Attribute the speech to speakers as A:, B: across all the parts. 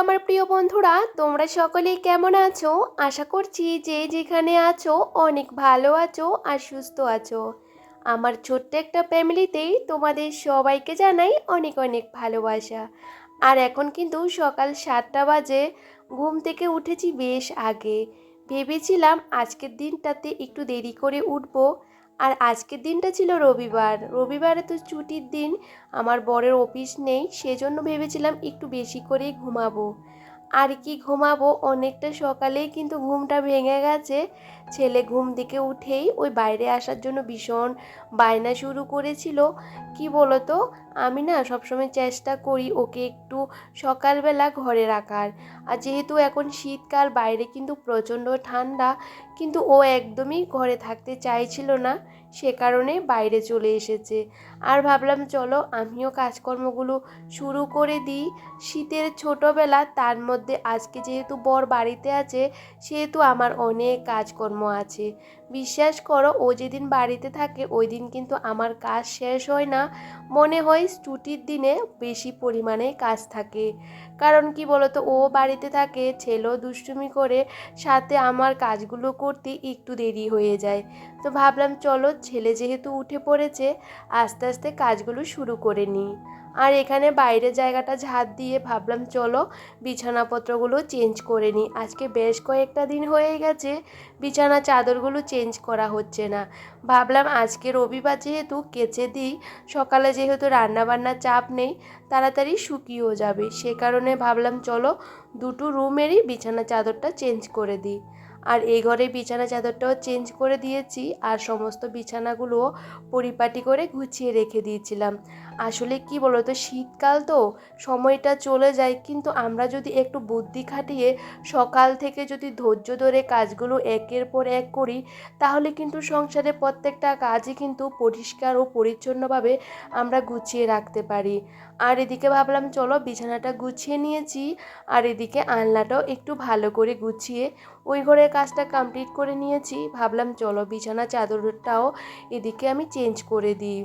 A: আমার প্রিয় বন্ধুরা। তোমরা সকলেই কেমন আছো? আশা করছি যে যেখানে আছো অনেক ভালো আছো আর সুস্থ আছো। আমার ছোট্ট একটা ফ্যামিলিতেই তোমাদের সবাইকে জানাই অনেক অনেক ভালোবাসা। আর এখন কিন্তু সকাল সাতটা বাজে, ঘুম থেকে উঠেছি বেশ আগে। ভেবেছিলাম আজকের দিনটাতে একটু দেরি করে উঠবো। আর আজকের দিনটা ছিল রবিবার। রবিবারে তো ছুটির দিন, আমার বরের অফিস নেই, সেজন্য ভেবেছিলাম একটু বেশি করেই ঘুমাবো। আর কি ঘুমাবো? অনেকটা সকালেই কিন্তু ঘুমটা ভেঙে গেছে। ছেলে ঘুম থেকে উঠেই ওই বাইরে আসার জন্য ভীষণ বায়না শুরু করেছিল। কি বলতো? আমি না সবসময় চেষ্টা করি ওকে একটু সকালবেলা ঘরে রাখার। আর যেহেতু এখন শীতকাল, বাইরে কিন্তু প্রচণ্ড ঠান্ডা, কিন্তু ও একদমই ঘরে থাকতে চাইছিল না। সে কারণে বাইরে চলে এসেছে। আর ভাবলাম, চলো, আমিও কাজকর্মগুলো শুরু করে দিই। শীতের ছোটোবেলা, তার মধ্যে আজকে যেহেতু বর বাড়িতে আছে, সেহেতু আমার অনেক কাজকর্ম আছে। বিশ্বাস করো, ও যেদিন বাড়িতে থাকে ওই দিন কিন্তু আমার কাজ শেষ হয় না। মনে হয় ছুটির দিনে বেশি পরিমাণে কাজ থাকে। কারণ কি বলতো, ও বাড়িতে থাকে ছেলেও দুষ্টুমি করে, সাথে আমার কাজগুলো করতে একটু দেরি হয়ে যায়। তো ভাবলাম, চলো ছেলে যেহেতু উঠে পড়েছে, আস্তে আস্তে কাজগুলো শুরু করে নিই। আর এখানে বাইরের জায়গাটা ঝাঁট দিয়ে ভাবলাম, চলো বিছানাপত্রগুলো চেঞ্জ করে নিই। আজকে বেশ কয়েকটা দিন হয়ে গেছে, বিছানা চাদরগুলো চেঞ্জ করা হচ্ছে না। ভাবলাম আজকে রবিবার যেহেতু কেচে দিই, সকালে যেহেতু রান্নাবান্নার চাপ নেই, তাড়াতাড়ি শুকিয়েও যাবে। সে কারণে ভাবলাম, চলো দুটো রুমেরই বিছানা চাদরটা চেঞ্জ করে দিই। আর এই ঘরে বিছানা চাদরটাও চেঞ্জ করে দিয়েছি আর সমস্ত বিছানাগুলোও পরিপাটি করে গুছিয়ে রেখে দিয়েছিলাম। আসলে কি বলতো, শীতকাল তো, সময়টা চলে যায়, কিন্তু আমরা যদি একটু বুদ্ধি খাটিয়ে সকাল থেকে যদি ধৈর্য ধরে কাজগুলো একের পর এক করি, তাহলে কিন্তু সংসারে প্রত্যেকটা কাজই কিন্তু পরিষ্কার ও পরিচ্ছন্নভাবে আমরা গুছিয়ে রাখতে পারি। আর এদিকে ভাবলাম, চলো বিছানাটা গুছিয়ে নিয়েছি, আর এদিকে আলনাটাও একটু ভালো করে গুছিয়ে ওই ঘরের কাজটা কমপ্লিট করে নিয়েছি। ভাবলাম চলো বিছানা চাদরটাও এদিকে আমি চেঞ্জ করে দিই।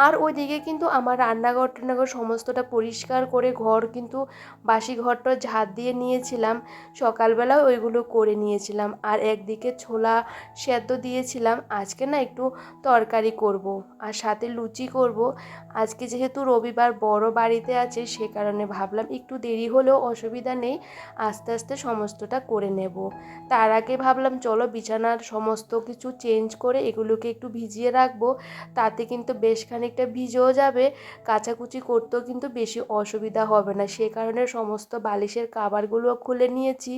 A: আর ওইদিকে কিন্তু আমার রান্নাঘর টান্নাঘর সমস্তটা পরিষ্কার করে ঘর কিন্তু বাসি ঘরটা ঝাঁট দিয়ে নিয়েছিলাম সকালবেলা ওইগুলো করে নিয়েছিলাম আর একদিকে ছোলা সেদ্ধ দিয়েছিলাম আজকে না একটু তরকারি করব। আর সাথে লুচি করব। আজকে যেহেতু রবিবার বড় বাড়িতে আছে সে কারণে ভাবলাম একটু দেরি হলেও অসুবিধা নেই, আস্তে আস্তে সমস্তটা করে নেব তার আগে ভাবলাম চলো বিছানার সমস্ত কিছু চেঞ্জ করে এগুলোকে একটু ভিজিয়ে রাখব তাতে কিন্তু বেশ খানিকটা ভিজেও যাবে, কাচাকুচি করতেও কিন্তু বেশি অসুবিধা হবে না। সে কারণে সমস্ত বালিশের কাবারগুলো খুলে নিয়েছি।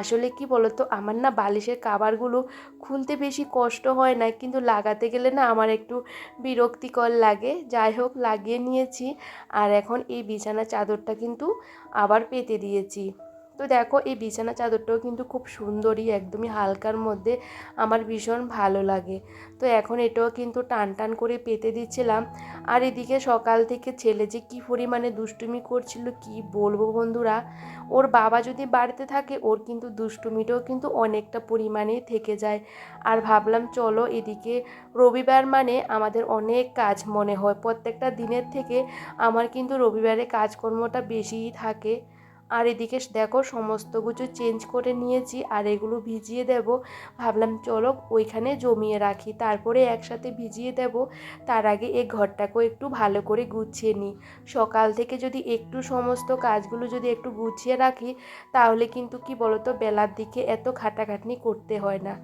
A: আসলে কি বলতো, আমার না বালিশের কাবারগুলো খুলতে বেশি কষ্ট হয় না, কিন্তু লাগাতে গেলে না আমার একটু বিরক্তিকর লাগে। যাই হোক, লাগিয়ে নিয়েছি। আর এখন এই বিছানা চাদরটা কিন্তু আবার পেতে দিয়েছি। তো দেখো এই বিছানা চাদরটাও কিন্তু খুব সুন্দরই, একদমই হালকার মধ্যে আমার ভীষণ ভালো লাগে। তো এখন এটাও কিন্তু টান টান করে পেতে দিচ্ছিলাম। আর এদিকে সকাল থেকে ছেলে যে কী পরিমাণে দুষ্টুমি করছিল কি বলব বন্ধুরা, ওর বাবা যদি বাড়িতে থাকে ওর কিন্তু দুষ্টুমিটাও কিন্তু অনেকটা পরিমাণেই থেকে যায়। আর ভাবলাম চলো এদিকে রবিবার মানে আমাদের অনেক কাজ মনে হয়, প্রত্যেকটা দিনের থেকে আমার কিন্তু রবিবারে কাজকর্মটা বেশিই থাকে। আর এদিকে দেখো সমস্ত কিছু চেঞ্জ করে নিয়েছি আর এগুলো ভিজিয়ে দেব। ভাবলাম চলো ওইখানে জমিয়ে রাখি, তারপরে একসাথে ভিজিয়ে দেব। তার আগে এই ঘরটাকেও একটু ভালো করে গুছিয়ে নিই। সকাল থেকে যদি একটু সমস্ত কাজগুলো যদি একটু গুছিয়ে রাখি, তাহলে কিন্তু কি বলতো, বেলার দিকে এত খাটাখাটনি করতে হয় না।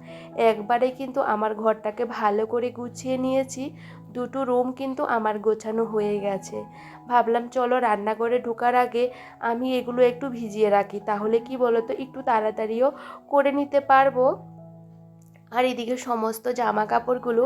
A: একবারে কিন্তু আমার ঘরটাকে ভালো করে গুছিয়ে নিয়েছি। দুটো রুম কিন্তু আমার গোছানো হয়ে গেছে। ভাবলাম, চলো রান্নাঘরে ঢোকার আগে আমি এগুলো একটু ভিজিয়ে রাখি। তাহলে কি তো একটু তাড়াতাড়িও করে নিতে পারব। আর এদিকে সমস্ত জামা কাপড়গুলো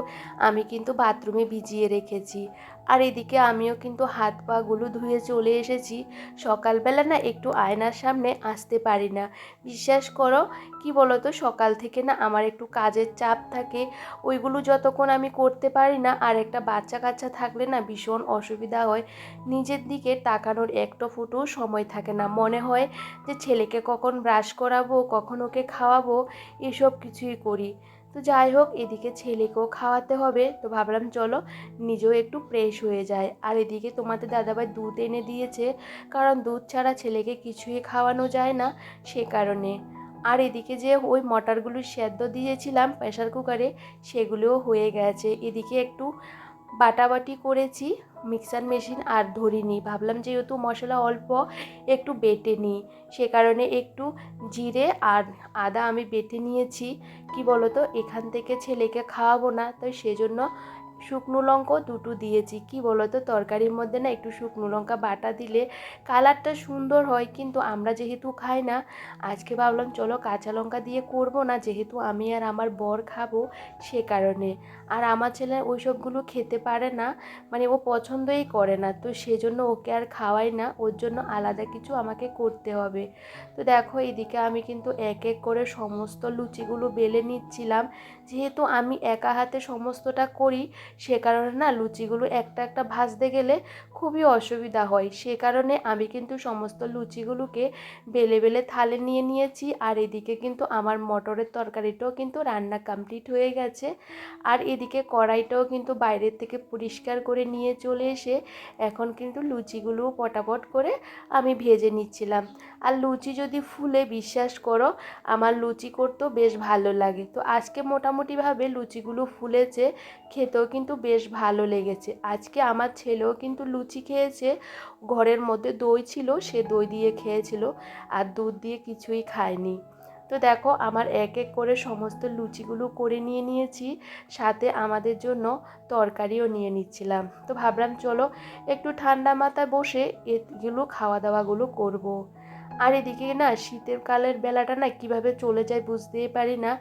A: আমি কিন্তু বাথরুমে ভিজিয়ে রেখেছি। আর এদিকে আমিও কিন্তু হাত পাগুলো ধুয়ে চলে এসেছি। সকালবেলা না একটু আয়নার সামনে আসতে পারি না। বিশ্বাস করো, কি বলতো, সকাল থেকে না আমার একটু কাজের চাপ থাকে। ওইগুলো যতক্ষণ আমি করতে পারি না, আর একটা বাচ্চা কাচ্চা থাকলে না ভীষণ অসুবিধা হয়। নিজের দিকে তাকানোর একটা ফুটো সময় থাকে না। মনে হয় যে ছেলেকে কখন ব্রাশ করাবো, কখন ওকে খাওয়াবো, এসব কিছুই করি। তো যাই হোক, এদিকে ছেলেকেও খাওয়াতে হবে। তো ভাবলাম, চলো নিজেও একটু ফ্রেশ হয়ে যায় আর এদিকে তোমাদের দাদাভাই দুধ এনে দিয়েছে, কারণ দুধ ছাড়া ছেলেকে কিছুই খাওয়ানো যায় না সে কারণে। আর এদিকে যে ওই মটরগুলো সেদ্ধ দিয়েছিলাম প্রেশার কুকারে, সেগুলোও হয়ে গেছে। এদিকে একটু বাটাবাটি করেছি মিক্সার মেশিন আর ধরিনি। ভাবলাম যেহেতু মশলা অল্প, একটু বেটে নিই। সে কারণে একটু জিরে আর আদা আমি বেটে নিয়েছি। কি বলতো? এখান থেকে ছেলেকে খাওয়াবো না তাই সেজন্য শুকনো লঙ্কা দুটো দিয়েছি। কি বলতো? তরকারির মধ্যে না একটু শুকনো লঙ্কা বাটা দিলে কালারটা সুন্দর হয়, কিন্তু আমরা যেহেতু খাই না, আজকে ভাবলাম চলো কাঁচা লঙ্কা দিয়ে করব না, যেহেতু আমি আর আমার বর খাব সে কারণে। আর আমার ছেলে ওই সবগুলো খেতে পারে না মানে ও পছন্দই করে না, তো সেজন্য ওকে আর খাওয়াই না, ওর জন্য আলাদা কিছু আমাকে করতে হবে। তো দেখো এদিকে আমি কিন্তু এক এক করে সমস্ত লুচিগুলো বেলে নিচ্ছিলাম যেহেতু আমি একা হাতে সমস্তটা করি, সে কারণে না লুচিগুলো একটা একটা ভাজতে গেলে খুবই অসুবিধা হয়। সে কারণে আমি কিন্তু সমস্ত লুচিগুলোকে বেলে বেলে থালে নিয়ে নিয়েছি আর এদিকে কিন্তু আমার মটরের তরকারিটাও কিন্তু রান্না কমপ্লিট হয়ে গেছে। আর এদিকে কড়াইটাও কিন্তু বাইরের থেকে পরিষ্কার করে নিয়ে চলে এসে এখন কিন্তু লুচিগুলো পটাপট করে আমি ভেজে নিচ্ছিলাম। আর লুচি যদি ফুলে বিশ্বাস করো, আমার লুচি করতেও বেশ ভালো লাগে। তো আজকে মোটামুটিভাবে লুচিগুলো ফুলেছে, খেতেও কিন্তু বেশ ভালো লেগেছে। আজকে আমার ছেলেও কিন্তু লুচি খেয়েছে, ঘরের মধ্যে দই ছিল, সে দই দিয়ে খেয়েছিল, আর দুধ দিয়ে কিছুই খায়নি। তো দেখো, আমার এক এক করে সমস্ত লুচিগুলো করে নিয়ে নিয়েছি, সাথে আমাদের জন্য তরকারিও নিয়ে নিচ্ছিলাম। তো ভাবলাম, চলো একটু ঠান্ডা মাথায় বসে এগুলো খাওয়া দাওয়াগুলো করব। আর এদিকে না শীতের কালের বেলাটা না কীভাবে চলে যায় বুঝতেই পারি না।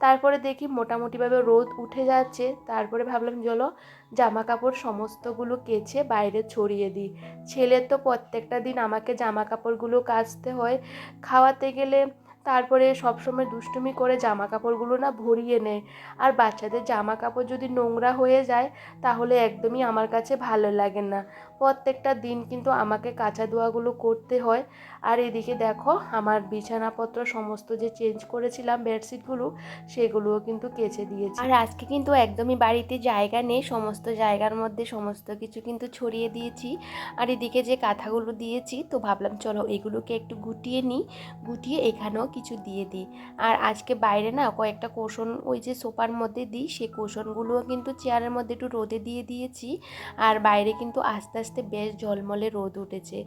A: তারপরে দেখি মোটামুটিভাবে রোদ উঠে যাচ্ছে। তারপরে ভাবলাম, চলো জামা কাপড় সমস্তগুলো কেচে বাইরে ছড়িয়ে দিই। ছেলের তো প্রত্যেকটা দিন আমাকে জামা কাপড়গুলো কাচতে হয়। খাওয়াতে গেলে তারপরে সবসময় দুষ্টুমি করে জামা কাপড়গুলো না ভরিয়ে নেয়। আর বাচ্চাদের জামা কাপড় যদি নোংরা হয়ে যায়, তাহলে একদমই আমার কাছে ভালো লাগে না। প্রত্যেকটা দিন কিন্তু আমাকে কাঁচা ধোয়াগুলো করতে হয়। আর এদিকে দেখো, আমার বিছানাপত্র সমস্ত যে চেঞ্জ করেছিলাম বেডশিটগুলো সেগুলোও কিন্তু কেচে দিয়েছি। আর আজকে কিন্তু একদমই বাড়িতে জায়গা নেই, সমস্ত জায়গার মধ্যে সমস্ত কিছু কিন্তু ছড়িয়ে দিয়েছি। আর এদিকে যে কাঁথাগুলো দিয়েছি, তো ভাবলাম চলো এগুলোকে একটু গুটিয়ে নিই, গুটিয়ে এখানেও কিছু দিয়ে দিই। আর আজকে বাইরে না কয়েকটা কোষণ ওই যে সোফার মধ্যে দিই, সেই কোষণগুলোও কিন্তু চেয়ারের মধ্যে একটু রোদে দিয়ে দিয়েছি। আর বাইরে কিন্তু আস্তে আস্তে বেশ ঝলমলে রোদ উঠেছে।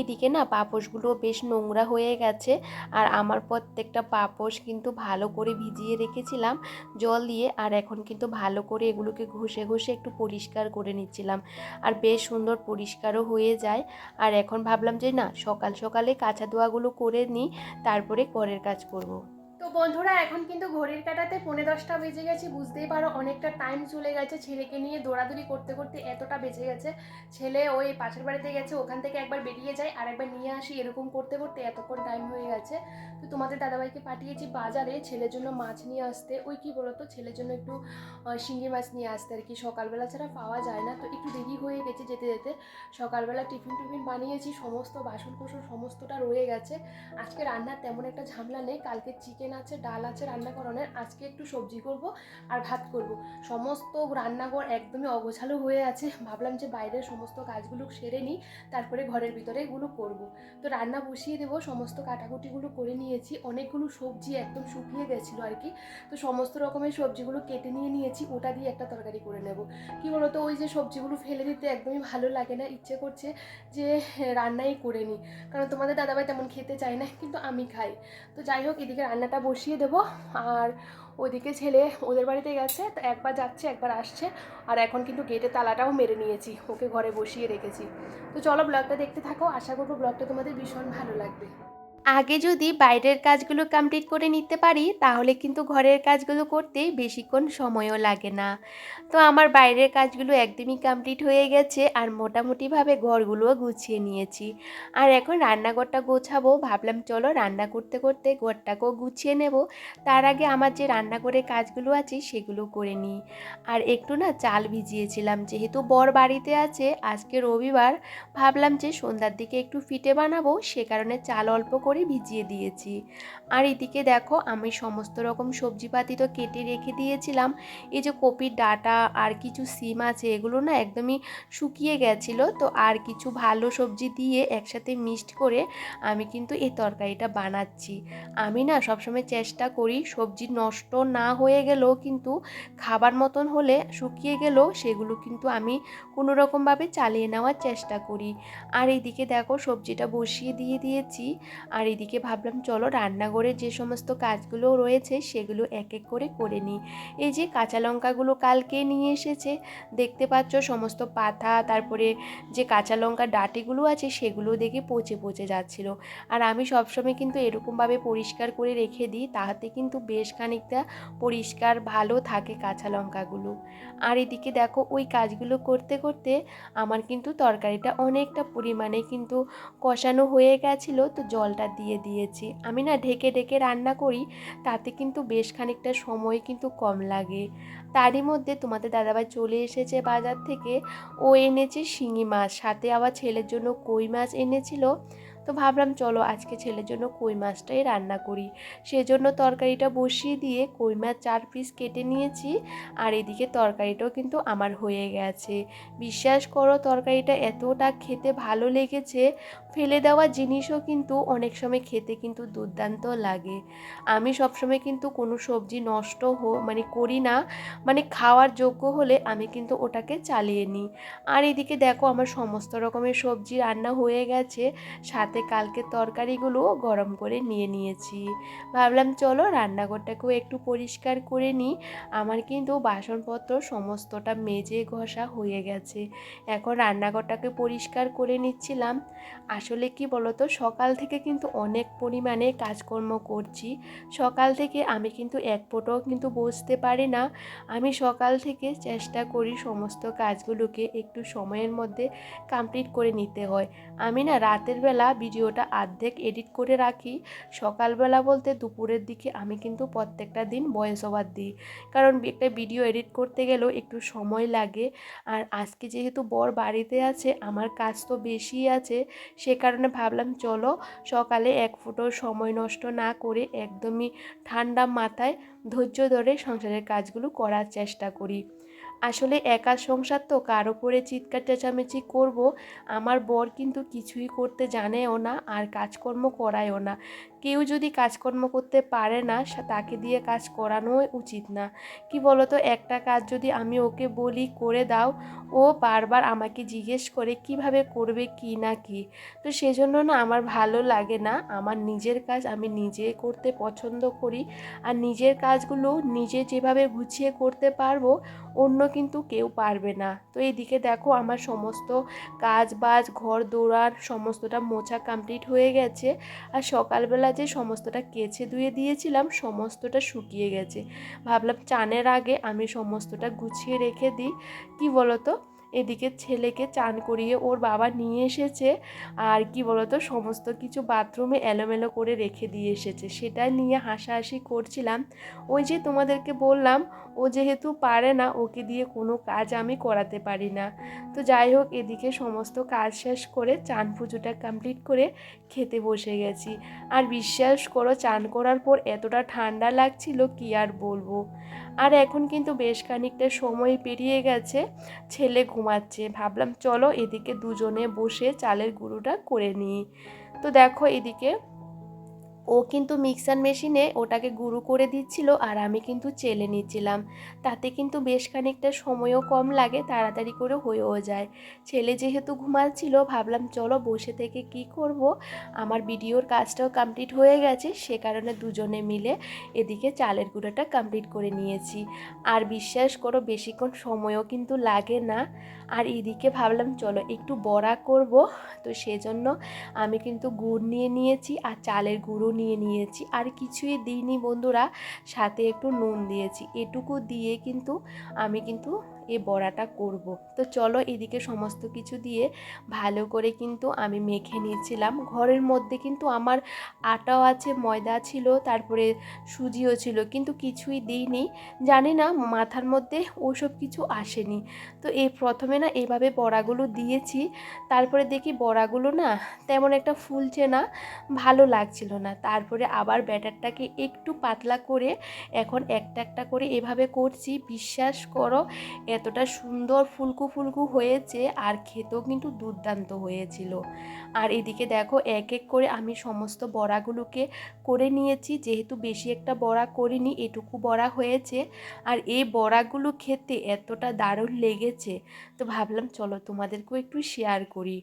A: এদিকে না পাপোশগুলো বেশ নোংরা হয়ে গেছে আর আমার প্রত্যেকটা পাপোশ কিন্তু ভালো করে ভিজিয়ে রেখেছিলাম জল দিয়ে আর এখন কিন্তু ভালো করে এগুলোকে ঘষে ঘষে একটু পরিষ্কার করে নিচ্ছিলাম। আর বেশ সুন্দর পরিষ্কারও হয়ে যায়। আর এখন ভাবলাম যে না সকাল সকালে কাঁচা ধোয়াগুলো করে নিই, তারপরে ঘরের কাজ করব।
B: বন্ধুরা এখন কিন্তু ঘড়ির কাটাতে পৌনে দশটা বেজে গেছে বুঝতেই পারো অনেকটা টাইম চলে গেছে। ছেলেকে নিয়ে দৌড়াদৌড়ি করতে করতে এতটা বেজে গেছে। ছেলে ওই পাশের বাড়িতে গেছে ওখান থেকে একবার বেরিয়ে যায় আর একবার নিয়ে আসি এরকম করতে করতে এতক্ষণ টাইম হয়ে গেছে। তো তোমাদের দাদাভাইকে পাঠিয়েছি বাজারে ছেলের জন্য মাছ নিয়ে আসতে। ওই কি বলতো ছেলের জন্য একটু আহ, শিঙি মাছ নিয়ে আসতে আর কি। সকালবেলা ছাড়া পাওয়া যায় না তো একটু দেরি হয়ে গেছে যেতে যেতে। সকালবেলা টিফিন টিফিন বানিয়েছি সমস্ত বাসন কোসন সমস্তটা রয়ে গেছে। আজকে রান্নার তেমন একটা ঝামেলা নেই কালকে চিকেন আছে, ডাল আছে, রান্না করানোর আজকে একটু সবজি করব আর ভাত করব। সমস্ত রান্নাঘর একদমই অগোছালো হয়ে আছে। ভাবলাম যে বাইরের সমস্ত কাজগুলো সেরে নিই, তারপরে ঘরের ভিতরে এগুলো করব। তো রান্না বসিয়ে দেবো, সমস্ত কাটাকুটিগুলো করে নিয়েছি। অনেকগুলো সবজি একদম শুকিয়ে গেছিল আর কি। তো সমস্ত রকমের সবজিগুলো কেটে নিয়ে নিয়েছি, ওটা দিয়ে একটা তরকারি করে নেব। কি বলতো, ওই যে সবজিগুলো ফেলে দিতে একদমই ভালো লাগে না, ইচ্ছে করছে যে রান্নাই করে নিই। কারণ তোমাদের দাদাভাই তেমন খেতে চায় না, কিন্তু আমি খাই। তো যাই হোক, এদিকে রান্নাটা বসিয়ে দেব। আর ওদিকে ছেলে ওদের বাড়িতে গেছে একবার যাচ্ছে, একবার আসছে। আর এখন কিন্তু গেটের তালাটাও মেরে নিয়েছি, ওকে ঘরে বসিয়ে রেখেছি। তো চলো ব্লগটা দেখতে থাকো, আশা করব ব্লগটা তোমাদের ভীষণ ভালো লাগবে।
A: আগে যদি বাইরের কাজগুলো কমপ্লিট করে নিতে পারি, তাহলে কিন্তু ঘরের কাজগুলো করতে বেশিক্ষণ সময়ও লাগে না। তো আমার বাইরের কাজগুলো একদমই কমপ্লিট হয়ে গেছে আর মোটামুটিভাবে ঘরগুলোও গুছিয়ে নিয়েছি। আর এখন রান্নাঘরটা গোছাবো, ভাবলাম চলো রান্না করতে করতে ঘরটাকেও গুছিয়ে নেব। তার আগে আমার যে রান্নাঘরের কাজগুলো আছে সেগুলো করে নিই। আর একটু না চাল ভিজিয়েছিলাম, যেহেতু বর বাড়িতে আছে, আজকে রবিবার, ভাবলাম যে সন্ধ্যার দিকে একটু ফিটে বানাবো, সে কারণে চাল অল্প করে ভিজিয়ে দিয়েছি। আর এদিকে দেখো আমি সমস্ত রকম সবজিপাতি তো কেটে রেখে দিয়েছিলাম। এই যে কপির ডাটা আর কিছু সিম আছে এগুলো না একদমই শুকিয়ে গেছিল। তো আর কিছু ভালো সবজি দিয়ে একসাথে মিক্সড করে আমি কিন্তু এই তরকারিটা বানাচ্ছি। আমি না সবসময় চেষ্টা করি সবজি নষ্ট না হয়ে গেলেও কিন্তু খাবার মতন হলে শুকিয়ে গেলেও সেগুলো কিন্তু আমি কোনো রকমভাবে চালিয়ে নেওয়ার চেষ্টা করি। আর এইদিকে দেখো সবজিটা বসিয়ে দিয়ে দিয়েছি। আর এদিকে ভাবলাম, চলো রান্নাঘরে যে সমস্ত কাজগুলো রয়েছে সেগুলো এক এক করে করে নিই। এই যে কাঁচা লঙ্কাগুলো কালকে নিয়ে এসেছে, দেখতে পাচ্ছ সমস্ত পাতা, তারপরে যে কাঁচা লঙ্কার ডাটিগুলো আছে সেগুলো দেখে পচে পচে যাচ্ছিল। আর আমি সবসময় কিন্তু এরকমভাবে পরিষ্কার করে রেখে দিই, তাহাতে কিন্তু বেশ খানিকটা পরিষ্কার ভালো থাকে কাঁচা লঙ্কাগুলো। আর এদিকে দেখো ওই কাজগুলো করতে করতে আমার কিন্তু তরকারিটা অনেকটা পরিমাণে কিন্তু কষানো হয়ে গেছিল, তো জলটা দিয়ে দিয়েছি। আমি না ঢেকে ঢেকে রান্না করি, তাতে কিন্তু বেশ খানিকটা সময় কিন্তু কম লাগে। তারই মধ্যে তোমাদের দাদাভাই চলে এসেছে বাজার থেকে। ও এনেছে শিঙি মাছ, সাথে আবার ছেলের জন্য কই মাছ এনেছিল। তো ভাবলাম, চলো আজকে ছেলের জন্য কই মাছটাই রান্না করি। সেজন্য তরকারিটা বসিয়ে দিয়ে কই মাছ চার পিস কেটে নিয়েছি। আর এদিকে তরকারিটাও কিন্তু আমার হয়ে গেছে। বিশ্বাস করো, তরকারিটা এতটা খেতে ভালো লেগেছে, ফেলে দেওয়া জিনিসও কিন্তু অনেক সময় খেতে কিন্তু দুর্দান্ত লাগে। আমি সবসময় কিন্তু কোনো সবজি নষ্ট হো মানে করি না মানে খাওয়ার যোগ্য হলে আমি কিন্তু ওটাকে চালিয়ে নিই। আর এদিকে দেখো, আমার সমস্ত রকমের সবজি রান্না হয়ে গেছে, সাথে কালকে তরকারিগুলোও গরম করে নিয়ে নিয়েছি। ভাবলাম, চলো রান্নাঘরটাকেও একটু পরিষ্কার করে নিই। আমার কিন্তু বাসনপত্র সমস্তটা মেজে ঘষা হয়ে গেছে। এখন রান্নাঘরটাকে পরিষ্কার করে নিচ্ছিলাম। আসলে কি বলতো, সকাল থেকে কিন্তু অনেক পরিমাণে কাজকর্ম করছি। সকাল থেকে আমি কিন্তু এক ফোঁটাও কিন্তু বসতে পারি না। আমি সকাল থেকে চেষ্টা করি সমস্ত কাজগুলোকে একটু সময়ের মধ্যে কমপ্লিট করে নিতে হয়। আমি না রাতের বেলা ভিডিওটা আর্ধেক এডিট করে রাখি। সকালবেলা বলতে দুপুরের দিকে আমি কিন্তু প্রত্যেকটা দিন ভয়েস ওভার দিই। কারণ একটা ভিডিও এডিট করতে গেলেও একটু সময় লাগে। আর আজকে যেহেতু বর বাড়িতে আছে, আমার কাজ তো বেশি আছে, সে কারণে ভাবলাম চলো সকালে এক ফুটো সময় নষ্ট না করে একদমই ঠান্ডা মাথায় ধৈর্য ধরে সংসারের কাজগুলো করার চেষ্টা করি। আসলে একা সংসার তো, কার ওপরে চিৎকার চেঁচামেচি করব, আমার বর কিন্তু কিছুই করতে জানেও না আর কাজকর্ম করায়ও না। কেউ যদি কাজকর্ম করতে পারে না তাকে দিয়ে কাজ করানো উচিত না। কি বলতো, একটা কাজ যদি আমি ওকে বলি, করে দাও। ও বারবার আমাকে জিজ্ঞেস করে, কীভাবে করবে, কি না কি? তো সেজন্য না আমার ভালো লাগে না। আমার নিজের কাজ আমি নিজে করতে পছন্দ করি। আর নিজের কাজগুলো নিজে যেভাবে গুছিয়ে করতে পারব, অন্য কিন্তু কেউ পারবে না। তো এইদিকে দেখো, আমার সমস্ত কাজ বাজ ঘর দৌড়ার সমস্তটা মোছা কমপ্লিট হয়ে গেছে। আর সকালবেলা যে সমস্তটা কেচে ধুয়ে দিয়েছিলাম, সমস্তটা শুকিয়ে গেছে। ভাবলাম চানের আগে আমি সমস্তটা গুছিয়ে রেখে দিই। কি বলতো? এদিকে ছেলেকে চান করিয়ে ওর বাবা নিয়ে এসেছে আর কি বলতো, সমস্ত কিছু বাথরুমে এলোমেলো করে রেখে দিয়ে এসেছে। সেটা নিয়ে হাসাহাসি করছিলাম। ওই যে তোমাদেরকে বললাম, ও যেহেতু পারে না, ওকে দিয়ে কোনো কাজ আমি করাতে পারি না। তো যাই হোক, এদিকে সমস্ত কাজ শেষ করে চান পুজোটা কমপ্লিট করে খেতে বসে গেছি। আর বিশ্বাস করো, চান করার পর এতটা ঠান্ডা লাগছিল, কি আর বলব। আর এখন কিন্তু বেশ খানিকটা সময় পেরিয়ে গেছে। ছেলে ঘুমাচ্ছে। ভাবলাম চলো এদিকে দুজনে বসে চালের গুঁড়োটা করে নিই। তো দেখো এদিকে ও কিন্তু মিক্সার মেশিনে ওটাকে গুঁড়ো করে দিচ্ছিল আর আমি কিন্তু চেলে নিচ্ছিলাম। তাতে কিন্তু বেশ খানিকটা সময়ও কম লাগে, তাড়াতাড়ি করে হয়েও যায়। ছেলে যেহেতু ঘুমাচ্ছিল, ভাবলাম চলো বসে থেকে কি করব? আমার ভিডিওর কাজটাও কমপ্লিট হয়ে গেছে, সে কারণে দুজনে মিলে এদিকে চালের গুঁড়োটা কমপ্লিট করে নিয়েছি। আর বিশ্বাস করো, বেশিক্ষণ সময়ও কিন্তু লাগে না। আর এদিকে ভাবলাম চলো একটু বড়া করব, তো সেজন্য আমি কিন্তু গুড় নিয়ে নিয়েছি আর চালের গুঁড়ো নিয়ে নিয়েছি। আর কিছুই দিইনি বন্ধুরা, সাথে একটু নুন দিয়েছি। এটুকু দিয়ে কিন্তু আমি কিন্তু এই বড়াটা করব। তো চলো এদিকে সমস্ত কিছু দিয়ে ভালো করে কিন্তু আমি মেখে নিয়েছিলাম। ঘরের মধ্যে কিন্তু আমার আটাও আছে, ময়দা ছিল, তারপরে সুজিও ছিল, কিন্তু কিছুই দিইনি। জানি না, মাথার মধ্যে ওসব কিছু আসেনি। তো এই প্রথমে না এভাবে বড়াগুলো দিয়েছি। তারপরে দেখি বড়াগুলো না তেমন একটা ফুলছে না, ভালো লাগছিল না। তারপরে আবার ব্যাটারটাকে একটু পাতলা করে এখন একটা একটা করে এভাবে করছি। বিশ্বাস করো এতটা সুন্দর ফুলকু ফুলকু হয়েছে আর খেতেও কিন্তু দুর্দান্ত হয়েছিল। আর এদিকে দেখো, এক এক করে আমি সমস্ত বড়াগুলোকে করে নিয়েছি। যেহেতু বেশি একটা বড়া করিনি, এটুকু বড়া হয়েছে। আর এই বড়াগুলো খেতে এতটা দারুণ লেগেছে। তো ভাবলাম, চলো তোমাদেরকেও একটু শেয়ার করি।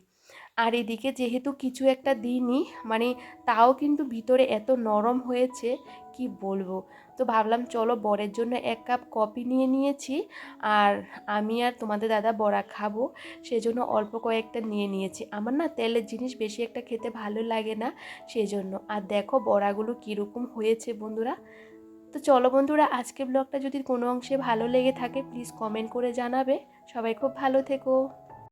A: আর এদিকে যেহেতু কিছু একটা দিইনি মানে তাও কিন্তু ভিতরে এত নরম হয়েছে, কি বলব? তো ভাবলাম চলো বরের জন্য এক কাপ কফি নিয়ে নিয়েছি। আর আমি আর তোমাদের দাদা বড়া খাব, সেজন্য অল্প কয়েকটা নিয়ে নিয়েছি। আমার না তেলের জিনিস বেশি একটা খেতে ভালো লাগে না, সেজন্য। আর দেখো বড়াগুলো কীরকম হয়েছে বন্ধুরা। তো চলো বন্ধুরা আজকে ব্লগটা যদি কোনো অংশে ভালো লেগে থাকে প্লিজ কমেন্ট করে জানাবে। সবাই খুব ভালো থেকো।